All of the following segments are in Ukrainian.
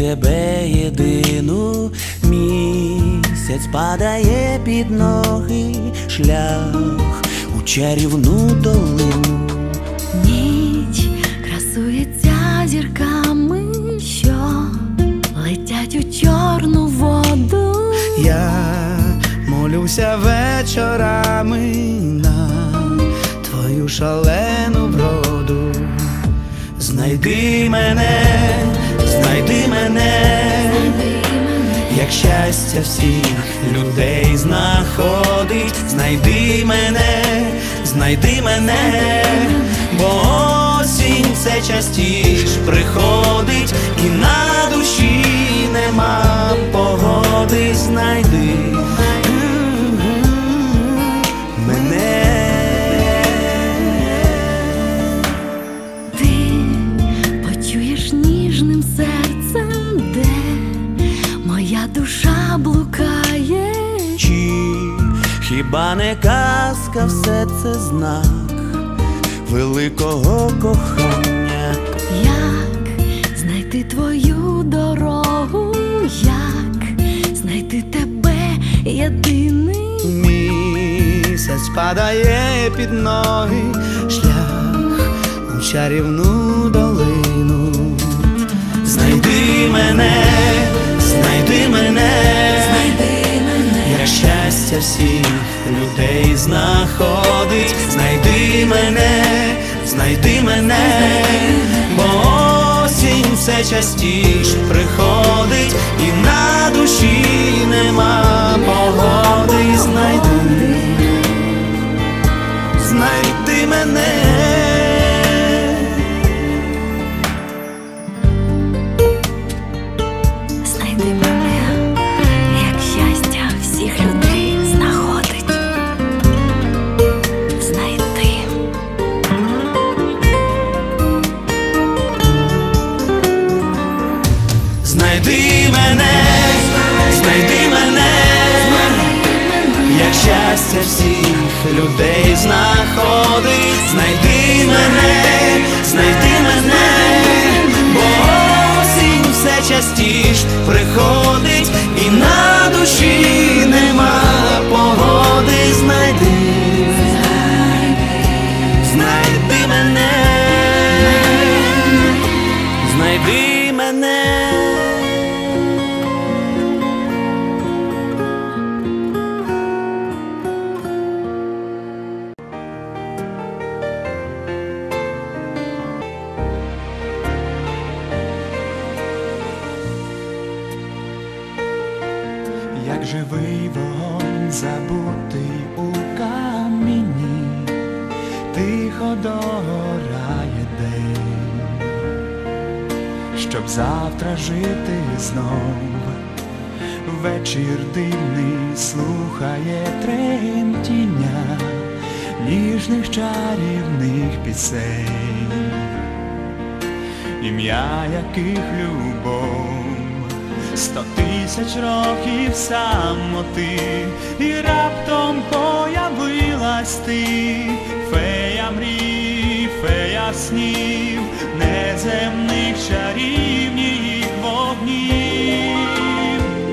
тебе єдину, місяць падає під ноги, шлях у чарівну долину. Ніч красується зірками, що летять у чорну воду. Я молюся вечорами на твою шалену вроду. Знайди мене, як щастя всіх людей знаходить, знайди мене, знайди мене, бо осінь це частіш приходить, і на душі нема погоди, знайди хіба не казка все це знак великого кохання? Як знайти твою дорогу, як знайти тебе єдиний. Місяць падає під ноги, шлях у чарівну долину. Знайди мене, знайди мене, Знайди мене, як щастя всіх людей знаходить, знайди мене, знайди мене, бо осінь все частіш приходить, частіш приходить, і на душі нема погоди, знайди, знайди мене, знайди мене. Як живий вогонь забутий у камінні, тихо догорає день, щоб завтра жити знов. Вечір дивний слухає тремтіння ніжних чарівних пісень, ім'я яких любов сто тисяч років самоти, і раптом появилась ти, фея мрій, фея снів, неземних чарівніх вогнів,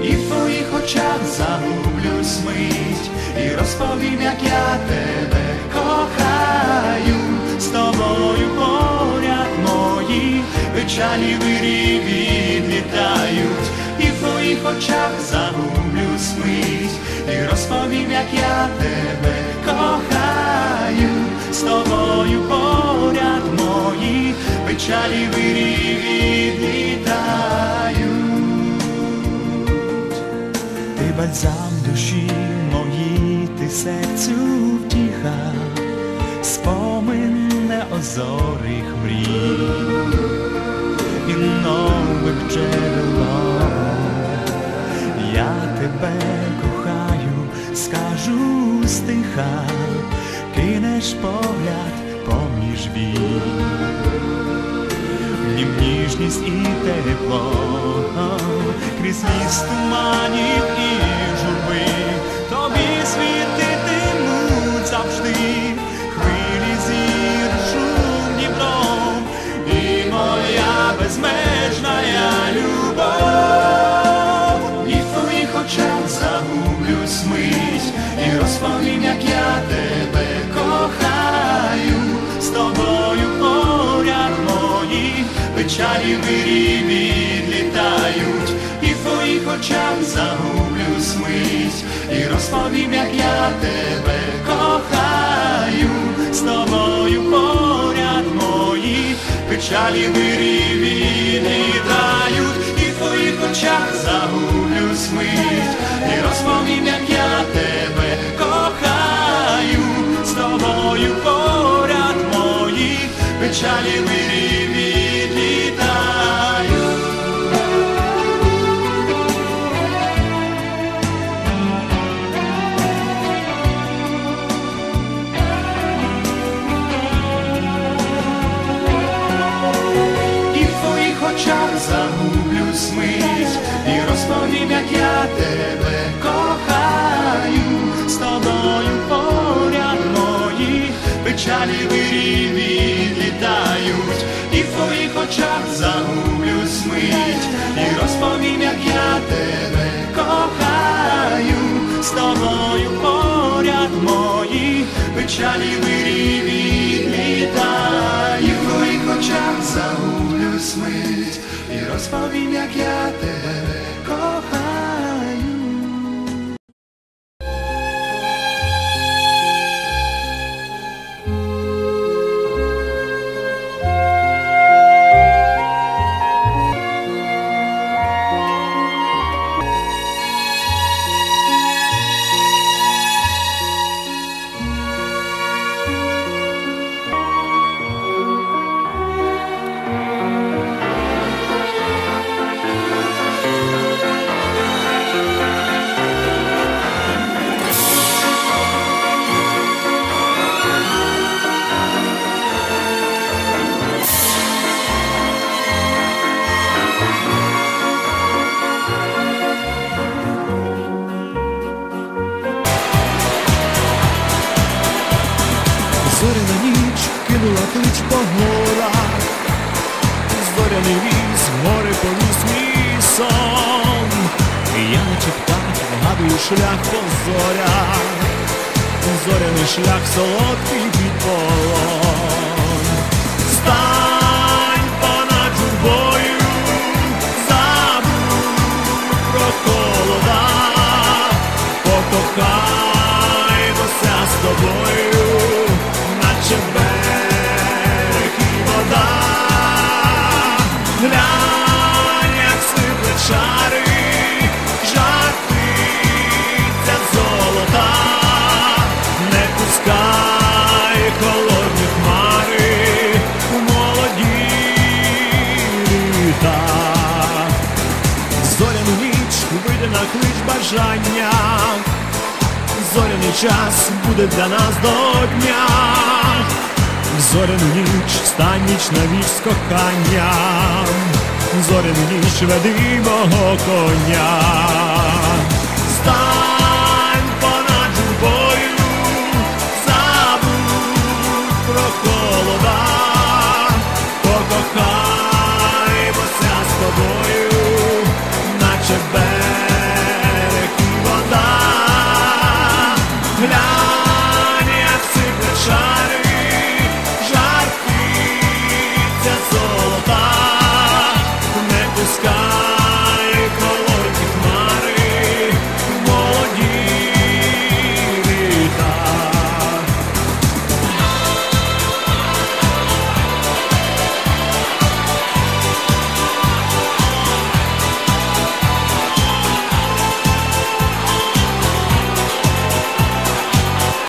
і в твоїх очах загублюсь мить, і розповім, як я тебе кохаю, з тобою поряд мої печалі вирі відлітають, і в твоїх очах загублюсь мить, і розповім, як я тебе кохаю, з тобою поряд мої печалі вирі відлітають. Ти бальзам душі моїй, ти серцю втіха, спомин неозорих мрій і нових джерело. Я тебе кохаю, скажу стиха, кинеш погляд поміж. Нім ніжність і тепло, крізь ліс туманів і журби, печалі вирі відлітають, і в твоїх очах загублю смить, і розповім, як я тебе кохаю, з тобою поряд мої, печалі вирі відлітають, і в твоїх очах загублю смить, і розповім, як я тебе кохаю, з тобою поряд мої, печалі вирі твоїх очах загублю смить, і розповім, як я тебе кохаю, з тобою поряд мої печалі вирі відлітають, в твоїх очах загублю смить, і розповім, як я тебе зоряний ліс, море поніс мій сон. Я наче птах вгадую шлях по зорях, зоряний шлях солодкий під полон. Бажання, зоряний час буде для нас до дня. Зоряну ніч стань на віч з коханням, зоряну ніч веди мого коня.